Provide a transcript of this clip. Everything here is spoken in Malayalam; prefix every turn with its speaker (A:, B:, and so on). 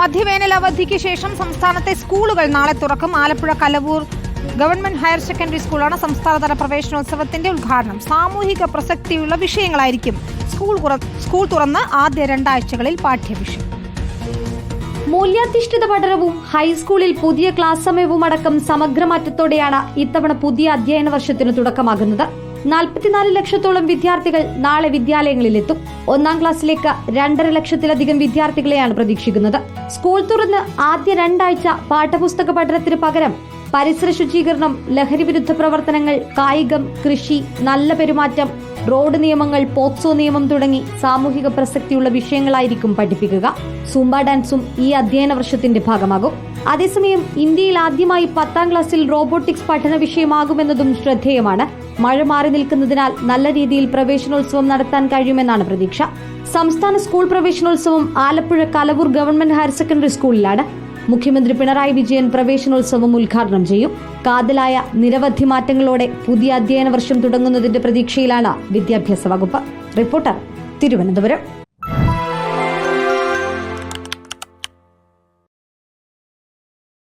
A: മധ്യവേനൽ അവധിക്ക് ശേഷം സംസ്ഥാനത്തെ സ്കൂളുകൾ നാളെ തുറക്കും. Alappuzha Kalavoor government higher secondary സ്കൂളാണ് സംസ്ഥാനതല പ്രവേശനോത്സവത്തിന്റെ ഉദ്ഘാടനം. സാമൂഹിക പ്രസക്തിയുള്ള വിഷയങ്ങളായിരിക്കും സ്കൂൾ സ്കൂൾ തുറന്ന് ആദ്യ രണ്ടാഴ്ചകളിൽ പാഠ്യവിഷയം
B: മൂല്യാധിഷ്ഠിത പഠനവും ഹൈസ്കൂളിൽ പുതിയ ക്ലാസ് സമയവും അടക്കം സമഗ്രമാറ്റത്തോടെയാണ് ഇത്തവണ പുതിയ അധ്യയന വർഷത്തിന് തുടക്കമാകുന്നത്. നാൽപ്പത്തിനാല് ലക്ഷത്തോളം വിദ്യാർത്ഥികൾ നാളെ വിദ്യാലയങ്ങളിലെത്തും. ഒന്നാം ക്ലാസ്സിലേക്ക് രണ്ടര ലക്ഷത്തിലധികം വിദ്യാർത്ഥികളെയാണ് പ്രതീക്ഷിക്കുന്നത്. സ്കൂൾ തുറന്ന് ആദ്യ രണ്ടാഴ്ച പാഠപുസ്തക പഠനത്തിന് പകരം പരിസര ശുചീകരണം ലഹരിവിരുദ്ധ പ്രവർത്തനങ്ങൾ കായികം കൃഷി നല്ല പെരുമാറ്റം റോഡ് നിയമങ്ങൾ പോക്സോ നിയമം തുടങ്ങി സാമൂഹിക പ്രസക്തിയുള്ള വിഷയങ്ങളായിരിക്കും പഠിപ്പിക്കുക. സൂംബ ഡാൻസും ഈ അധ്യയന വർഷത്തിന്റെ ഭാഗമാകും. അതേസമയം ഇന്ത്യയിൽ ആദ്യമായി പത്താം ക്ലാസ്സിൽ റോബോട്ടിക്സ് പഠന വിഷയമാകുമെന്നതും ശ്രദ്ധേയമാണ്. മഴ മാറി നിൽക്കുന്നതിനാൽ നല്ല രീതിയിൽ പ്രവേശനോത്സവം നടത്താൻ കഴിയുമെന്നാണ് പ്രതീക്ഷ. സംസ്ഥാന സ്കൂൾ പ്രവേശനോത്സവം Alappuzha Kalavoor government higher secondary സ്കൂളിലാണ്. മുഖ്യമന്ത്രി പിണറായി വിജയൻ പ്രവേശനോത്സവം ഉദ്ഘാടനം ചെയ്യും. കാതലായ നിരവധി മാറ്റങ്ങളോടെ പുതിയ അധ്യയന വർഷം തുടങ്ങുന്നതിന്റെ പ്രതീക്ഷയിലാണ് വിദ്യാഭ്യാസ വകുപ്പ്. റിപ്പോർട്ടർ തിരുവനന്തപുരം.